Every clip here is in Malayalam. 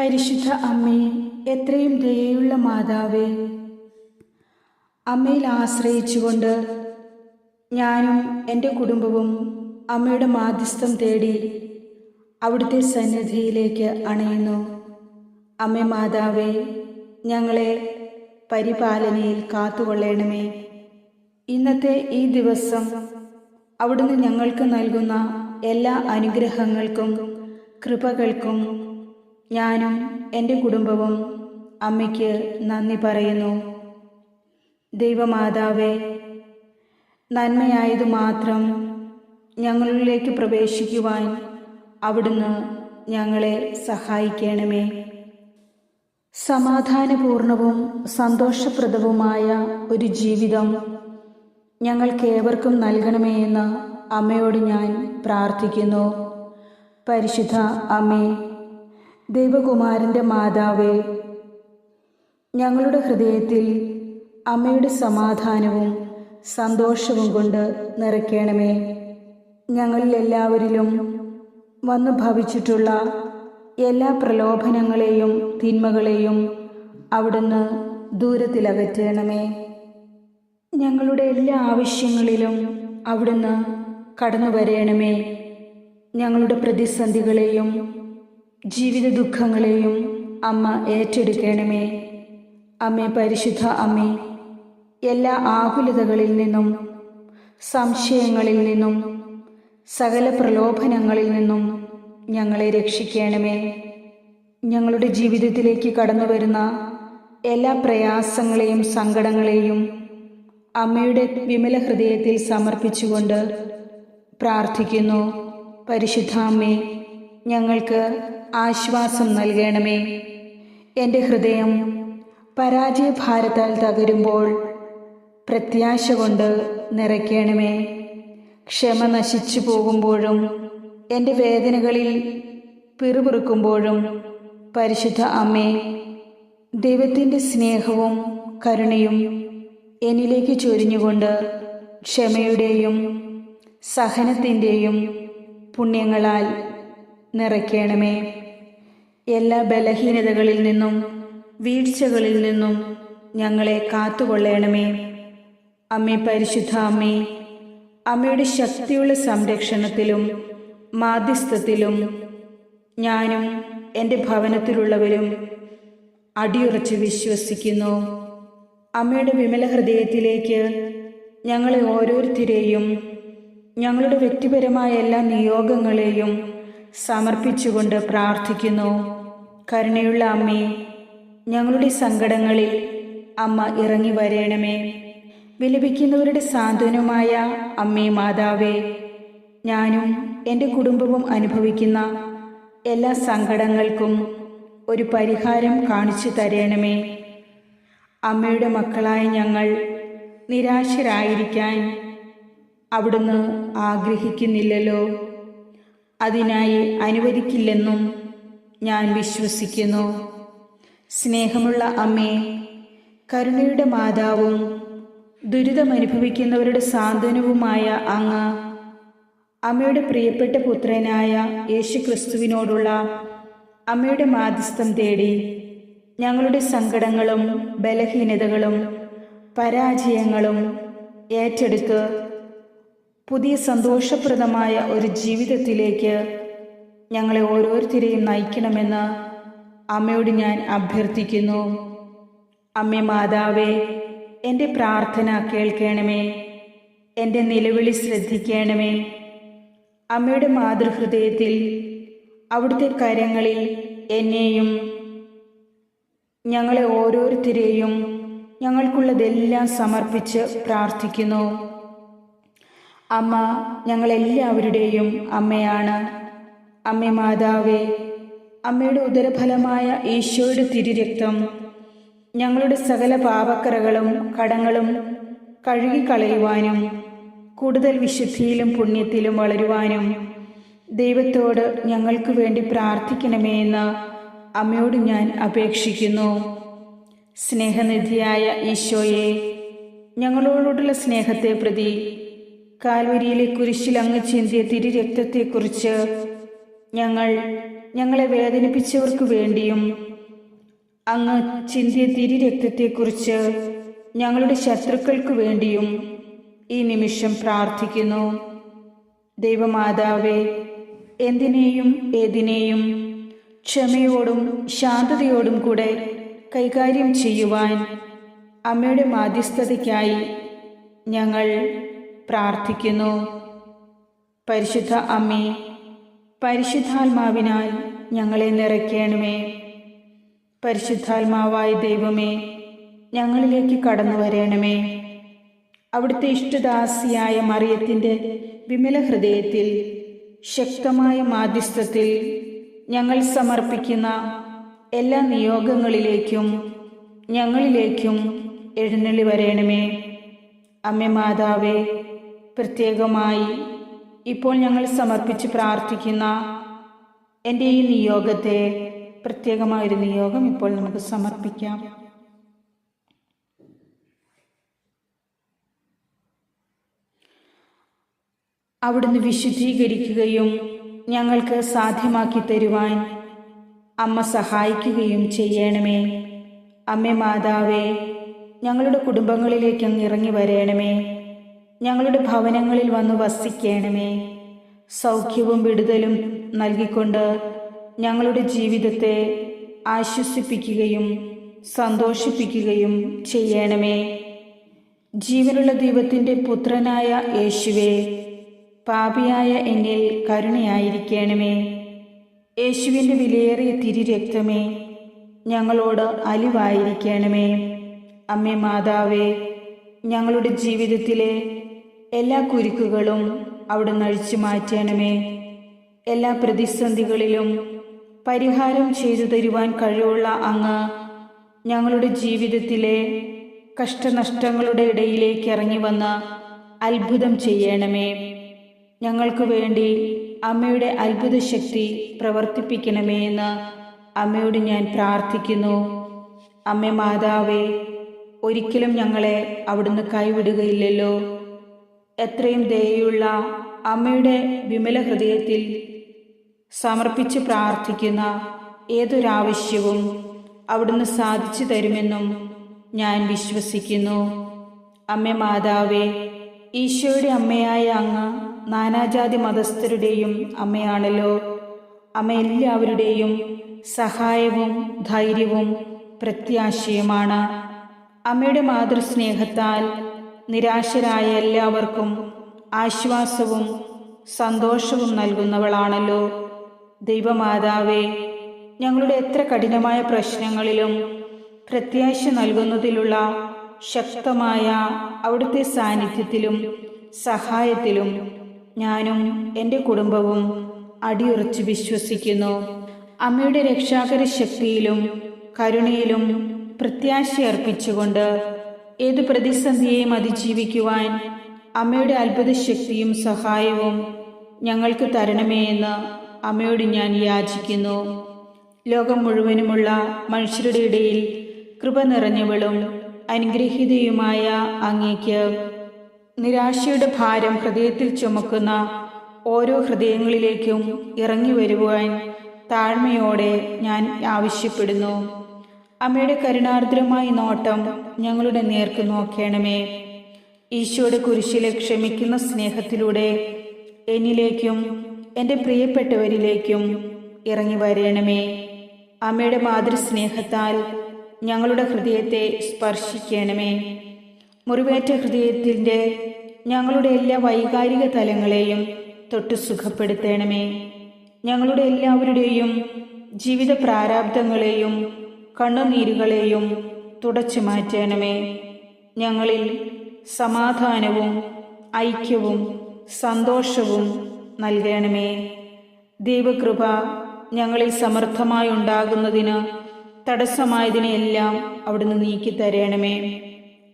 പരിശുദ്ധ അമ്മേ എത്രയും ദയയുള്ള മാതാവേ. അമ്മയിൽ ആശ്രയിച്ചുകൊണ്ട് ഞാനും എന്റെ കുടുംബവും അമ്മയുടെ മാധ്യസ്ഥം തേടി അവിടുത്തെ സന്നിധിയിലേക്ക് അണയുന്നു. അമ്മ മാതാവേ ഞങ്ങളെ പരിപാലനയിൽ കാത്തുകൊള്ളണമേ. ഇന്നത്തെ ഈ ദിവസം അവിടുന്ന് ഞങ്ങൾക്ക് നൽകുന്ന എല്ലാ അനുഗ്രഹങ്ങൾക്കും കൃപകൾക്കും ഞാനും എന്റെ കുടുംബവും അമ്മയ്ക്ക് നന്ദി പറയുന്നു. ദൈവമാതാവേ നന്മയായതു മാത്രം ഞങ്ങളിലേക്ക് പ്രവേശിക്കുവാൻ അവിടുന്ന് ഞങ്ങളെ സഹായിക്കണമേ. സമാധാനപൂർണവും സന്തോഷപ്രദവുമായ ഒരു ജീവിതം ഞങ്ങൾക്കേവർക്കും നൽകണമേ എന്ന് അമ്മയോട് ഞാൻ പ്രാർത്ഥിക്കുന്നു. പരിശുദ്ധ അമ്മേ ദൈവകുമാരന്റെ മാതാവേ ഞങ്ങളുടെ ഹൃദയത്തിൽ അമ്മയുടെ സമാധാനവും സന്തോഷവും കൊണ്ട് നിറയ്ക്കണമേ. ഞങ്ങളിൽ എല്ലാവരിലും വന്നു ഭവിച്ചിട്ടുള്ള എല്ലാ പ്രലോഭനങ്ങളെയും തിന്മകളെയും അവിടുന്ന് ദൂരത്തിലകറ്റണമേ ഞങ്ങളുടെ എല്ലാ ആവശ്യങ്ങളിലും അവിടുന്ന് കടന്നു വരയണമേ ഞങ്ങളുടെ പ്രതിസന്ധികളെയും ജീവിത ദുഃഖങ്ങളെയും അമ്മ ഏറ്റെടുക്കണമേ. അമ്മേ പരിശുദ്ധ അമ്മേ എല്ലാ ആകുലതകളിൽ നിന്നും സംശയങ്ങളിൽ നിന്നും സകല പ്രലോഭനങ്ങളിൽ നിന്നും ഞങ്ങളെ രക്ഷിക്കണമേ. ഞങ്ങളുടെ ജീവിതത്തിലേക്ക് കടന്നു വരുന്ന എല്ലാ പ്രയാസങ്ങളെയും സങ്കടങ്ങളെയും അമ്മയുടെ വിമല ഹൃദയത്തിൽ സമർപ്പിച്ചുകൊണ്ട് പ്രാർത്ഥിക്കുന്നു. പരിശുദ്ധാമ്മേ ഞങ്ങൾക്ക് ആശ്വാസം നൽകണമേ. എന്റെ ഹൃദയം പരാജയഭാരത്താൽ തകരുമ്പോൾ പ്രത്യാശ കൊണ്ട് നിറയ്ക്കണമേ. ക്ഷമ നശിച്ചു പോകുമ്പോഴും എന്റെ വേദനകളിൽ പിറുപിറുക്കുമ്പോഴും പരിശുദ്ധ അമ്മേ ദൈവത്തിന്റെ സ്നേഹവും കരുണയും എന്നിലേക്ക് ചൊരിഞ്ഞുകൊണ്ട് ക്ഷമയുടെയും സഹനത്തിന്റെയും പുണ്യങ്ങളാൽ നിറയ്ക്കണമേ. എല്ലാ ബലഹീനതകളിൽ നിന്നും വീഴ്ചകളിൽ നിന്നും ഞങ്ങളെ കാത്തുകൊള്ളണമേ. അമ്മേ പരിശുദ്ധ അമ്മേ അമ്മയുടെ ശക്തിയുള്ള സംരക്ഷണത്തിലും മാധ്യസ്ഥത്തിലും ഞാനും എന്റെ ഭവനത്തിലുള്ളവരും അടിയുറച്ച് വിശ്വസിക്കുന്നു. അമ്മയുടെ വിമല ഹൃദയത്തിലേക്ക് ഞങ്ങളെ ഓരോരുത്തരെയും ഞങ്ങളുടെ വ്യക്തിപരമായ എല്ലാ നിയോഗങ്ങളെയും സമർപ്പിച്ചുകൊണ്ട് പ്രാർത്ഥിക്കുന്നു. കരുണയുള്ള അമ്മേ ഞങ്ങളുടെ സങ്കടങ്ങളിൽ അമ്മ ഇറങ്ങി വരേണമേ. വിലപിക്കുന്നവരുടെ സാന്ത്വനമായ അമ്മേ മാതാവേ ഞാനും എന്റെ കുടുംബവും അനുഭവിക്കുന്ന എല്ലാ സങ്കടങ്ങൾക്കും ഒരു പരിഹാരം കാണിച്ചു തരേണമേ. അമ്മയുടെ മക്കളായ ഞങ്ങൾ നിരാശരായിരിക്കാൻ അവിടുന്ന് ആഗ്രഹിക്കുന്നില്ലല്ലോ. അതിനായി അനുവദിക്കില്ലെന്നും ഞാൻ വിശ്വസിക്കുന്നു. സ്നേഹമുള്ള അമ്മേ കരുണയുടെ മാതാവും ദുരിതമനുഭവിക്കുന്നവരുടെ സാന്ത്വനവുമായ അങ്ങ് അമ്മയുടെ പ്രിയപ്പെട്ട പുത്രനായ യേശു ക്രിസ്തുവിനോടുള്ള അമ്മയുടെ മാധ്യസ്ഥം തേടി ഞങ്ങളുടെ സങ്കടങ്ങളും ബലഹീനതകളും പരാജയങ്ങളും ഏറ്റെടുക്ക് പുതിയ സന്തോഷപ്രദമായ ഒരു ജീവിതത്തിലേക്ക് ഞങ്ങളെ ഓരോരുത്തരെയും നയിക്കണമെന്ന് അമ്മയോട് ഞാൻ അഭ്യർത്ഥിക്കുന്നു. അമ്മ മാതാവേ എന്റെ പ്രാർത്ഥന കേൾക്കണമേ. എന്റെ നിലവിളി ശ്രദ്ധിക്കണമേ. അമ്മയുടെ മാതൃഹൃദയത്തിൽ അവിടുത്തെ കാര്യങ്ങളിൽ എന്നെയും ഞങ്ങളെ ഓരോരുത്തരെയും ഞങ്ങൾക്കുള്ളതെല്ലാം സമർപ്പിച്ച് പ്രാർത്ഥിക്കുന്നു. അമ്മ ഞങ്ങളെല്ലാവരുടെയും അമ്മയാണ്. അമ്മ മാതാവേ അമ്മയുടെ ഉദരഫലമായ ഈശോയുടെ തിരുരക്തം ഞങ്ങളുടെ സകല പാപക്കറകളും കടങ്ങളും കഴുകിക്കളയുവാനും കൂടുതൽ വിശുദ്ധിയിലും പുണ്യത്തിലും വളരുവാനും ദൈവത്തോട് ഞങ്ങൾക്ക് വേണ്ടി പ്രാർത്ഥിക്കണമേ എന്ന് അമ്മയോട് ഞാൻ അപേക്ഷിക്കുന്നു. സ്നേഹനിധിയായ ഈശോയെ ഞങ്ങളോടുള്ള സ്നേഹത്തെ പ്രതി കാൽവരിയിലെ കുരിശിൽ അങ്ങ് ചിന്തിയ തിരുരക്തത്തെക്കുറിച്ച് ഞങ്ങൾ ഞങ്ങളെ വേദനിപ്പിച്ചവർക്ക് വേണ്ടിയും അങ്ങ് ചിന്തിയ തിരി രക്തത്തെക്കുറിച്ച് ഞങ്ങളുടെ ശത്രുക്കൾക്ക് വേണ്ടിയും ഈ നിമിഷം പ്രാർത്ഥിക്കുന്നു. ദൈവമാതാവേ എന്തിനേയും ഏതിനേയും ക്ഷമയോടും ശാന്തതയോടും കൂടെ കൈകാര്യം ചെയ്യുവാൻ അമ്മയുടെ മാധ്യസ്ഥതയ്ക്കായി ഞങ്ങൾ പ്രാർത്ഥിക്കുന്നു. പരിശുദ്ധ അമ്മേ പരിശുദ്ധാത്മാവിനാൽ ഞങ്ങളെ നിറയ്ക്കണമേ. പരിശുദ്ധാത്മാവായ ദൈവമേ ഞങ്ങളിലേക്ക് കടന്നു വരണമേ. അവിടുത്തെ ഇഷ്ടദാസിയായ മറിയത്തിന്റെ വിമല ഹൃദയത്തിൽ ശക്തമായ മാധ്യസ്ഥത്തിൽ ഞങ്ങൾ സമർപ്പിക്കുന്ന എല്ലാ നിയോഗങ്ങളിലേക്കും ഞങ്ങളിലേക്കും എഴുന്നള്ളി വരണമേ. അമ്മ മാതാവേ പ്രത്യേകമായി ഇപ്പോൾ ഞങ്ങൾ സമർപ്പിച്ച് പ്രാർത്ഥിക്കുന്ന എന്റെ ഈ നിയോഗത്തെ പ്രത്യേകമായൊരു നിയോഗം ഇപ്പോൾ നമുക്ക് സമർപ്പിക്കാം. അവിടുന്ന് വിശുദ്ധീകരിക്കുകയും ഞങ്ങൾക്ക് സാധ്യമാക്കി തരുവാൻ അമ്മ സഹായിക്കുകയും ചെയ്യണമേ. അമ്മേ മാതാവേ ഞങ്ങളുടെ കുടുംബങ്ങളിലേക്ക് അങ്ങ് ഇറങ്ങി വരയണമേ ഞങ്ങളുടെ ഭവനങ്ങളിൽ വന്നു വസിക്കണമേ. സൗഖ്യവും വിടുതലും നൽകിക്കൊണ്ട് ഞങ്ങളുടെ ജീവിതത്തെ ആശ്വസിപ്പിക്കുകയും സന്തോഷിപ്പിക്കുകയും ചെയ്യണമേ. ജീവനുള്ള ദൈവത്തിന്റെ പുത്രനായ യേശുവേ പാപിയായ എന്നിൽ കരുണയായിരിക്കണമേ. യേശുവിന്റെ വിലയേറിയ തിരുരക്തമേ ഞങ്ങളോട് അലിവായിരിക്കണമേ. അമ്മേ മാതാവേ ഞങ്ങളുടെ ജീവിതത്തിലെ എല്ലാ കുരുക്കുകളും അവിടുന്ന് അഴിച്ചു മാറ്റണമേ. എല്ലാ പ്രതിസന്ധികളിലും പരിഹാരം ചെയ്തു തരുവാൻ കഴിവുള്ള അങ്ങ് ഞങ്ങളുടെ ജീവിതത്തിലെ കഷ്ടനഷ്ടങ്ങളുടെ ഇടയിലേക്ക് ഇറങ്ങി വന്ന് അത്ഭുതം ചെയ്യണമേ. ഞങ്ങൾക്ക് വേണ്ടി അമ്മയുടെ അത്ഭുത ശക്തി പ്രവർത്തിപ്പിക്കണമേ എന്ന് അമ്മയോട് ഞാൻ പ്രാർത്ഥിക്കുന്നു. അമ്മ മാതാവേ ഒരിക്കലും ഞങ്ങളെ അവിടുന്ന് കൈവിടുകയില്ലല്ലോ. എത്രയും ദയുള്ള അമ്മയുടെ വിമല ഹൃദയത്തിൽ സമർപ്പിച്ച് പ്രാർത്ഥിക്കുന്ന ഏതൊരാവശ്യവും അവിടുന്ന് സാധിച്ചു തരുമെന്നും ഞാൻ വിശ്വസിക്കുന്നു. അമ്മ മാതാവേ ഈശോയുടെ അമ്മയായ അങ്ങ് നാനാജാതി മതസ്ഥരുടെയും അമ്മയാണല്ലോ. അമ്മ എല്ലാവരുടെയും സഹായവും ധൈര്യവും പ്രത്യാശയുമാണ്. അമ്മയുടെ മാതൃസ്നേഹത്താൽ നിരാശരായ എല്ലാവർക്കും ആശ്വാസവും സന്തോഷവും നൽകുന്നവളാണല്ലോ. ദൈവമാതാവേ ഞങ്ങളുടെ എത്ര കഠിനമായ പ്രശ്നങ്ങളിലും പ്രത്യാശ നൽകുന്നതിലുള്ള ശക്തമായ അവിടുത്തെ സാന്നിധ്യത്തിലും സഹായത്തിലും ഞാനും എന്റെ കുടുംബവും അടിയുറച്ച് വിശ്വസിക്കുന്നു. അമ്മയുടെ രക്ഷാകര ശക്തിയിലും കരുണയിലും പ്രത്യാശ അർപ്പിച്ചുകൊണ്ട് ഏത് പ്രതിസന്ധിയെയും അതിജീവിക്കുവാൻ അമ്മയുടെ അത്ഭുത ശക്തിയും സഹായവും ഞങ്ങൾക്ക് തരണമേ എന്ന് അമ്മയോട് ഞാൻ യാചിക്കുന്നു. ലോകം മുഴുവനുമുള്ള മനുഷ്യരുടെ ഇടയിൽ കൃപ നിറഞ്ഞവളും അനുഗ്രഹീതയുമായ അങ്ങേക്ക് നിരാശയുടെ ഭാരം ഹൃദയത്തിൽ ചുമക്കുന്ന ഓരോ ഹൃദയങ്ങളിലേക്കും ഇറങ്ങി വരുവാൻ താഴ്മയോടെ ഞാൻ ആവശ്യപ്പെടുന്നു. അമ്മയുടെ കരുണാർദ്രമായ നോട്ടം ഞങ്ങളുടെ നേർക്ക് നോക്കണമേ. ഈശോയുടെ കുരിശിലെ ക്ഷമിക്കുന്ന സ്നേഹത്തിലൂടെ എന്നിലേക്കും എന്റെ പ്രിയപ്പെട്ടവരിലേക്കും ഇറങ്ങി വരണമേ. അമ്മയുടെ മാതൃസ്നേഹത്താൽ ഞങ്ങളുടെ ഹൃദയത്തെ സ്പർശിക്കണമേ. മുറിവേറ്റ ഹൃദയത്തിന്റെ ഞങ്ങളുടെ എല്ലാ വൈകാരിക തലങ്ങളെയും തൊട്ട് സുഖപ്പെടുത്തണമേ. ഞങ്ങളുടെ എല്ലാവരുടെയും ജീവിത പ്രാരാബ്ദങ്ങളെയും കണ്ണുനീരുകളെയും തുടച്ചു മാറ്റേണമേ. ഞങ്ങളിൽ സമാധാനവും ഐക്യവും സന്തോഷവും നൽകണമേ. ദൈവകൃപ ഞങ്ങളിൽ സമർത്ഥമായി ഉണ്ടാകുന്നതിന് തടസ്സമായതിനെയെല്ലാം അവിടുന്ന് നീക്കി തരണമേ.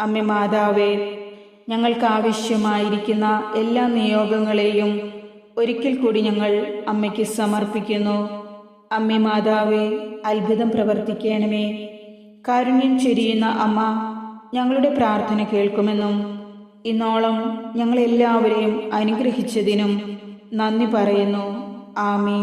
അമ്മ മാതാവേ ഞങ്ങൾക്ക് ആവശ്യമായിരിക്കുന്ന എല്ലാ നിയോഗങ്ങളെയും ഒരിക്കൽ കൂടി ഞങ്ങൾ അമ്മയ്ക്ക് സമർപ്പിക്കുന്നു. അമ്മ മാതാവേ അത്ഭുതം പ്രവർത്തിക്കണമേ. കാരുണ്യം ചൊരിയുന്ന അമ്മ ഞങ്ങളുടെ പ്രാർത്ഥന കേൾക്കുമെന്നും ഇന്നോളം ഞങ്ങളെല്ലാവരെയും അനുഗ്രഹിച്ചതിനും നന്ദി പറയുന്നു. ആമേ